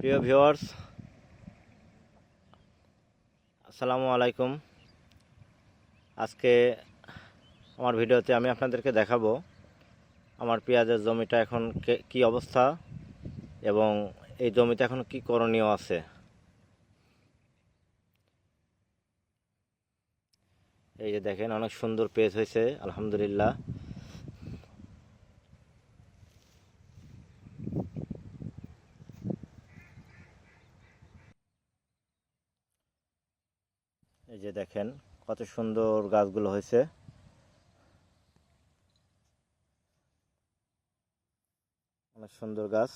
প্রিয় ভিউয়ার্স, আসসালামু আলাইকুম। আজকে আমার ভিডিওতে আমি আপনাদেরকে দেখাবো আমার পেঁয়াজের জমিটা এখন কে- কি অবস্থা এবং এই জমিতে এখন কি করণীয় আছে। এই যে দেখেন, অনেক সুন্দর পেজ হয়েছে, আলহামদুলিল্লাহ। এই যে দেখেন, কত সুন্দর গাছগুলো হয়েছে। অনেক সুন্দর গাছ।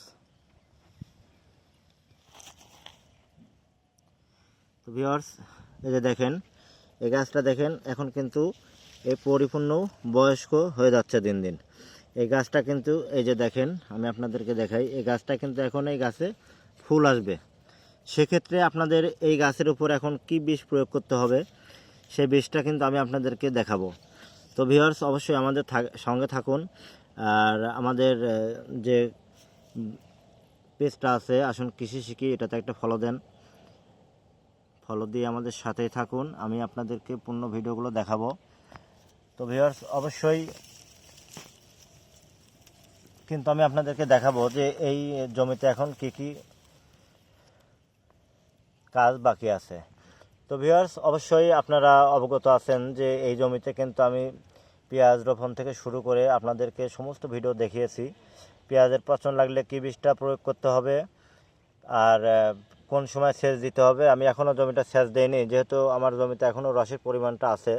তো ভিউয়ার্স, এই যে দেখেন, এই গাছটা দেখেন, এখন কিন্তু এই পরিপূর্ণ বয়স্ক হয়ে যাচ্ছে দিন দিন। এই গাছটা কিন্তু, এই যে দেখেন, আমি আপনাদেরকে দেখাই, এই গাছটা কিন্তু এখন এই গাছে ফুল আসবে। সেক্ষেত্রে আপনাদের এই গাছের উপর এখন কি বিষ প্রয়োগ করতে হবে, সে বিষটা কিন্তু আমি আপনাদেরকে দেখাবো। তো ভিউয়ার্স, অবশ্যই আমাদের সঙ্গে থাকুন। আর আমাদের যে পেজটা আছে, আসুন কৃষি শিখি, এটাতে একটা ফলো দেন। ফলো দিয়ে আমাদের সাথেই থাকুন। আমি আপনাদেরকে পূর্ণ ভিডিওগুলো দেখাবো। তো ভিউয়ার্স, অবশ্যই কিন্তু আমি আপনাদেরকে দেখাবো যে এই জমিতে এখন কি কি কাজ বাকি আছে। তো ভিউয়ার্স অবশ্যই আপনারা অবগত আছেন যে এই জমিতে কিন্তু আমি পেঁয়াজ রোপণ থেকে শুরু করে আপনাদেরকে সমস্ত ভিডিও দেখিয়েছি। পেঁয়াজের পচন লাগলে কী বীজটা প্রয়োগ করতে হবে? আর কোন সময় সেচ দিতে হবে? আমি এখনও জমিটা সেচ দেইনি। যেহেতু আমার জমিতে এখনও রসের পরিমাণটা আছে,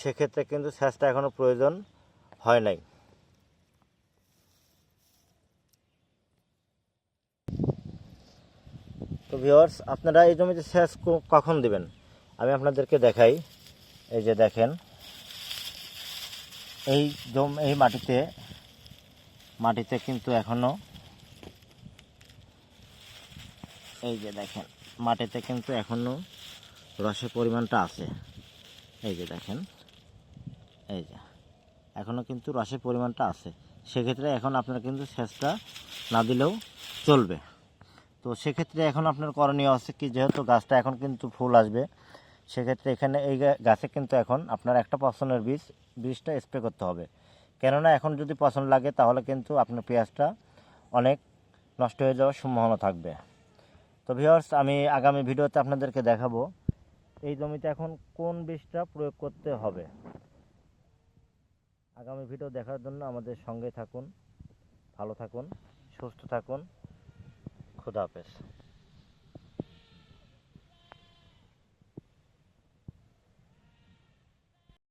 সেক্ষেত্রে কিন্তু সেচটা এখনও প্রয়োজন হয় নাই। তো ভিওয়ার্স আপনারা এই জমিতে সেচ কখন দিবেন? আমি আপনাদেরকে দেখাই। এই যে দেখেন, এই জম এই মাটিতে মাটিতে কিন্তু এখনও এই যে দেখেন, মাটিতে কিন্তু এখনও রসের পরিমাণটা আছে। এই যে দেখেন, এই যে এখনও কিন্তু রসের পরিমাণটা আছে। সেক্ষেত্রে এখন আপনারা কিন্তু সেচটা না দিলেও চলবে। তো সেক্ষেত্রে এখন আপনার করণীয় আছে কি, যেহেতু গাছটা এখন কিন্তু ফুল আসবে, সেক্ষেত্রে এখানে এই গাছে কিন্তু এখন আপনার একটা পছন্দের বীজ, বীজটা স্প্রে করতে হবে। কেননা এখন যদি পছন্দ লাগে, তাহলে কিন্তু আপনার পেঁয়াজটা অনেক নষ্ট হয়ে যাওয়ার সম্ভাবনা থাকবে। তো ভিউয়ার্স আমি আগামী ভিডিওতে আপনাদেরকে দেখাবো এই জমিতে এখন কোন বীজটা প্রয়োগ করতে হবে। আগামী ভিডিও দেখার জন্য আমাদের সঙ্গে থাকুন, ভালো থাকুন, সুস্থ থাকুন। खुदा